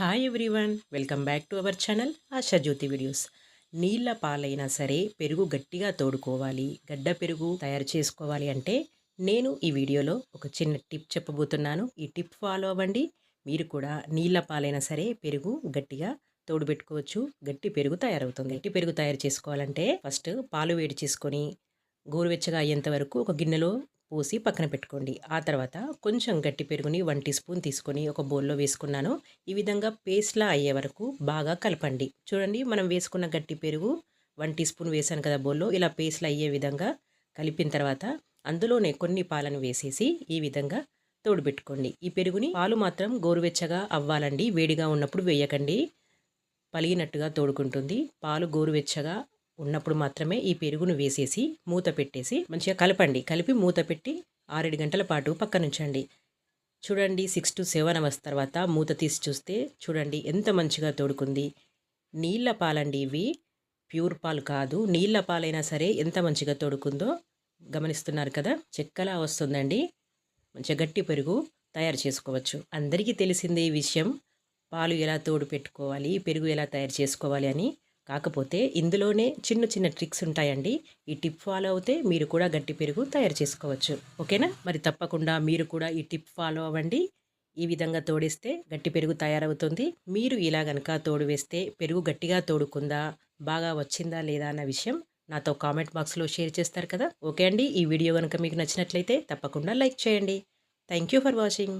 Hi everyone welcome back to our channel Asha Jyothi videos నీళ్ళ పాలైనా సరే పెరుగు గట్టిగా తోడుకోవాలి గడ్డ పెరుగు తయారు చేసుకోవాలి అంటే నేను ఈ వీడియోలో ఒక చిన్న టిప్ చెప్పబోతున్నాను. ఈ టిప్ ఫాలో అవ్వండి. మీరు కూడా నీళ్ళ పాలైనా సరే పెరుగు గట్టిగా తోడు పెట్టుకోవచ్చు గట్టి పెరుగు తయారవుతుంది. గట్టి పెరుగు తయారు చేసుకోవాలంటే ఫస్ట్ పాలు వేడి చేసుకొని గోరువెచ్చగా అయ్యేంత వరకు ఒక గిన్నెలో పోసి పక్కన పెట్టుకోండి. ఆ తర్వాత కొంచెం గట్టి పెరుగుని వన్ టీ స్పూన్ తీసుకొని ఒక బౌల్లో వేసుకున్నాను. ఈ విధంగా పేస్ట్లా అయ్యే వరకు బాగా కలపండి. చూడండి మనం వేసుకున్న గట్టి పెరుగు వన్ టీ స్పూన్ వేసాను కదా బౌల్లో. ఇలా పేస్ట్లా అయ్యే విధంగా కలిపిన తర్వాత అందులోనే కొన్ని పాలను వేసేసి ఈ విధంగా తోడుబెట్టుకోండి ఈ పెరుగుని పాలు మాత్రం గోరువెచ్చగా అవ్వాలండి. వేడిగా ఉన్నప్పుడు వేయకండి. పలిగినట్టుగా తోడుకుంటుంది. పాలు గోరువెచ్చగా ఉన్నప్పుడు మాత్రమే ఈ పెరుగును వేసేసి మూత పెట్టేసి మంచిగా కలపండి. కలిపి మూత పెట్టి ఆరేడు గంటల పాటు పక్కనుంచండి చూడండి సిక్స్ టు సెవెన్ అవర్స్ తర్వాత మూత తీసి చూస్తే చూడండి ఎంత మంచిగా తోడుకుంది. నీళ్ళ పాలండి ఇవి. ప్యూర్ పాలు కాదు. నీళ్ళ పాలైనా సరే ఎంత మంచిగా తోడుకుందో గమనిస్తున్నారు కదా? చెక్కలా వస్తుందండి. మంచిగా గట్టి పెరుగు తయారు చేసుకోవచ్చు. అందరికీ తెలిసిందే ఈ విషయం. పాలు ఎలా తోడు పెట్టుకోవాలి పెరుగు ఎలా తయారు చేసుకోవాలి అని. కాకపోతే ఇందులోనే చిన్న చిన్న ట్రిక్స్ ఉంటాయండి. ఈ టిప్ ఫాలో అవుతే మీరు కూడా గట్టి పెరుగు తయారు చేసుకోవచ్చు. ఓకేనా? మరి తప్పకుండా మీరు కూడా ఈ టిప్ ఫాలో అవ్వండి. ఈ విధంగా తోడిస్తే గట్టి పెరుగు తయారవుతుంది. మీరు ఇలా గనక తోడు వేస్తే పెరుగు గట్టిగా తోడుకుందా బాగా వచ్చిందా లేదా అన్న విషయం నాతో కామెంట్ బాక్స్లో షేర్ చేస్తారు కదా? ఓకే అండి. ఈ వీడియో కనుక మీకు నచ్చినట్లయితే తప్పకుండా లైక్ చేయండి. Thank you for watching.